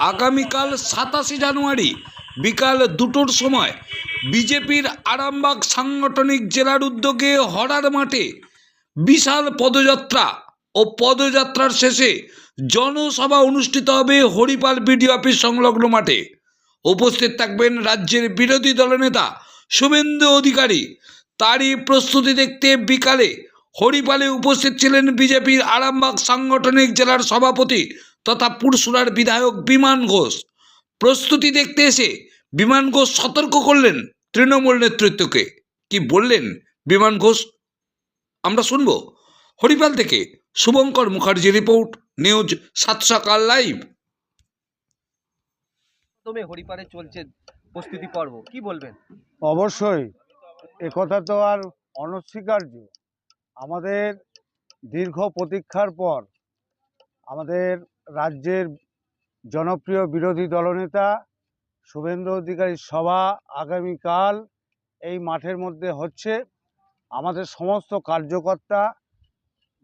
আগামীকাল সাতাশে জানুয়ারি বিকাল দুটোর সময় বিজেপির আরামবাগ সাংগঠনিক জেলার উদ্যোগে হরার মাঠে বিশাল পদযাত্রা ও পদযাত্রার শেষে জনসভা অনুষ্ঠিত হবে হরিপাল বিডিও অফিস সংলগ্ন মাঠে। উপস্থিত থাকবেন রাজ্যের বিরোধী দলনেতা শুভেন্দু অধিকারী। তারই প্রস্তুতি দেখতে বিকালে হরিপালে উপস্থিত ছিলেন বিজেপির আরামবাগ সাংগঠনিক জেলার সভাপতি তথা পুরসুরার বিধায়ক বিমান ঘোষ। প্রস্তুতি দেখতে এসে বিমান ঘোষ সতর্ক করলেন তৃণমূল নেতৃত্বকে। কি বললেন বিমান ঘোষ? আমরা শুনব। হরিপাল থেকে শুভঙ্কর মুখার্জি রিপোর্ট নিউজ সাত সকাল লাইভ। প্রথমে হরিপারে চলছে প্রস্তুতি পর্ব কি বলবেন? অবশ্যই একথা তো আর অনস্বীকার্য। আমাদের দীর্ঘ প্রতীক্ষার পর আমাদের রাজ্যের জনপ্রিয় বিরোধী দলনেতা শুভেন্দু অধিকারীর সভা আগামীকাল এই মাঠের মধ্যে হচ্ছে। আমাদের সমস্ত কার্যকর্তা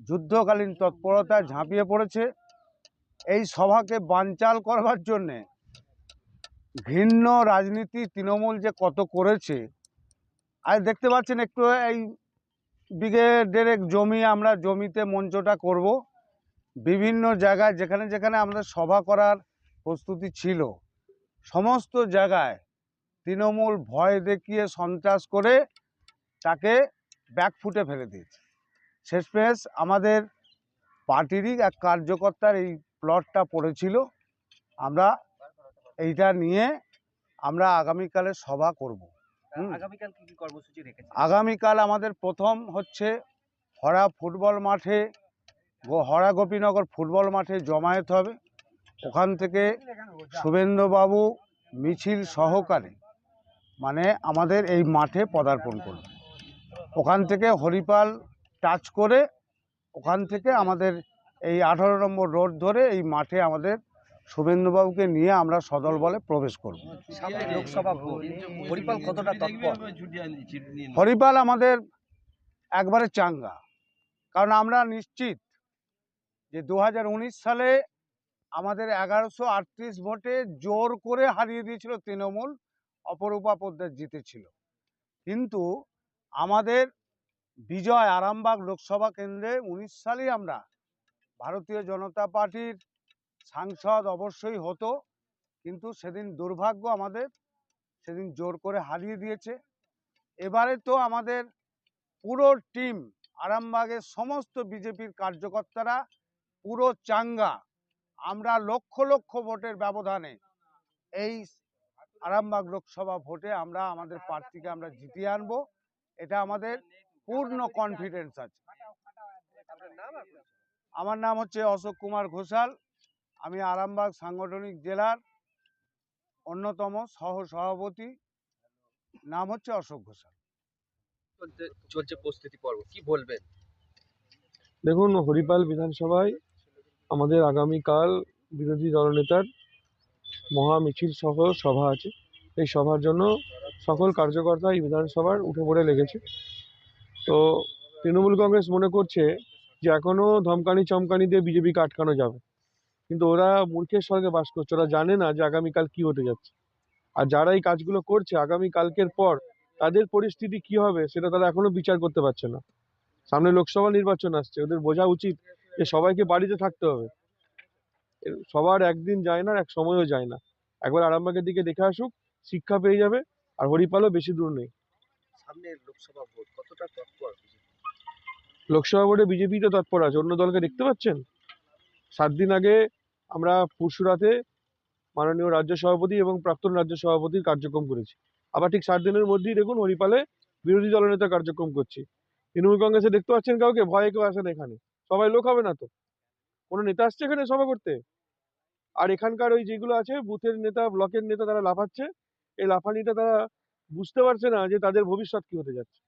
যুদ্ধকালীন তৎপরতায় ঝাঁপিয়ে পড়েছে। এই সভাকে বানচাল করবার জন্যে ঘৃণ্য রাজনীতি তৃণমূল যে কত করেছে, আর দেখতে পাচ্ছেন একটু এই বিঘে ডেরেক জমি আমরা জমিতে মঞ্চটা করব। বিভিন্ন জায়গায় যেখানে যেখানে আমাদের সভা করার প্রস্তুতি ছিল সমস্ত জায়গায় তৃণমূল ভয় দেখিয়ে সন্ত্রাস করে তাকে ব্যাকফুটে ফেলে দিয়েছে। শেষমেশ আমাদের পার্টিরই এক কার্যকর্তার এই প্লটটা পড়েছিল। আমরা এইটা নিয়ে আমরা আগামীকালে সভা করব। আগামীকাল কি কি কর্মসূচি রেখেছে আগামীকাল আমাদের প্রথম হচ্ছে হরা ফুটবল মাঠে হরা গোপীনগর ফুটবল মাঠে জমায়েত হবে। ওখান থেকে শুভেন্দ্রবাবু মিছিল সহকারে মানে আমাদের এই মাঠে পদার্পণ করবে। ওখান থেকে হরিপাল টাচ করে ওখান থেকে আমাদের এই আঠারো নম্বর রোড ধরে এই মাঠে আমাদের শুভেন্দুবাবুকে নিয়ে আমরা সদল বলে প্রবেশ করব। হরিপাল আমাদের একবারে চাঙ্গা। কারণ আমরা নিশ্চিত যে দু হাজার উনিশ সালে আমাদের এগারোশো আটত্রিশ ভোটে জোর করে হারিয়ে দিয়েছিল তৃণমূল, অপরূপা পোদ্দার জিতেছিল। কিন্তু আমাদের বিজয় আরামবাগ লোকসভা কেন্দ্রে উনিশ সালেই আমরা ভারতীয় জনতা পার্টির সাংসদ অবশ্যই হতো, কিন্তু সেদিন দুর্ভাগ্য আমাদের, সেদিন জোর করে হারিয়ে দিয়েছে। এবারে তো আমাদের পুরো টিম, আরামবাগের সমস্ত বিজেপির কার্যকর্তারা পুরো চাঙ্গা। আমরা লক্ষ লক্ষ ভোটের ব্যবধানে এই আরামবাগ লোকসভা ভোটে আমরা আমাদের প্রার্থীকে আমরা জিতিয়ে আনব। এটা আমাদের পূর্ণ কনফিডেন্স আছে। আমার নাম হচ্ছে অশোক কুমার ঘোষাল। আমি আরামবাগ সাংগঠনিক জেলার অন্যতম সহ সভাপতি নাম হচ্ছে অশোক ঘোষাল। চলছে প্রস্তুতি পর্ব। কি বলবেন? দেখুন হরিপাল বিধানসভায় আমাদের আগামীকাল বিরোধী দলনেতার মহা মিছিল সহ সভা আছে। এই সভার জন্য সকল কার্যকর্তা এই বিধানসভার উঠে পড়ে লেগেছে। তো তৃণমূল কংগ্রেস মনে করছে যে এখনও ধমকানি চমকানি দিয়ে বিজেপিকে আটকানো যাবে। কিন্তু ওরা মূর্খের স্বর্গে বাস করছে। ওরা জানে না যে আগামীকাল কি হতে যাচ্ছে। আর যারা এই কাজগুলো করছে, আগামী কালকের পর তাদের পরিস্থিতি কি হবে, সেটা তারা এখনও বিচার করতে পারছে না। সামনে লোকসভা নির্বাচন আসছে, ওদের বোঝা উচিত যে সবাইকে বাড়িতে থাকতে হবে। সবার একদিন যায় না এক সময়ও যায় না। একবার আরামবাগের দিকে দেখে আসুক শিক্ষা পেয়ে যাবে আর হরিপালও বেশি দূর নেই। লোকসভা ভোট কতটা তৎপর লোকসভা ভোটে বিজেপি তো তৎপর আছে অন্য দলকে দেখতে পাচ্ছেন? সাত দিন আগে আমরা পুরসুরাতে মাননীয় রাজ্য সভাপতি এবং প্রাক্তন রাজ্য সভাপতির কার্যক্রম করেছি। আবার ঠিক সাত দিনের মধ্যেই দেখুন হরিপালে বিরোধী দলনেতা কার্যক্রম করছি। তৃণমূল কংগ্রেসে দেখতে পাচ্ছেন কাউকে? ভয়ে কেউ আসেন এখানে। সবাই লোক হবে না তো? কোনো নেতা আসছে এখানে সভা করতে? আর এখানকার ওই যেগুলো আছে, বুথের নেতা, ব্লকের নেতা তারা লাফাচ্ছে। এই লাফানিটা তারা বুঝতে পারছে না যে তাদের ভবিষ্যৎ কি হতে যাচ্ছে।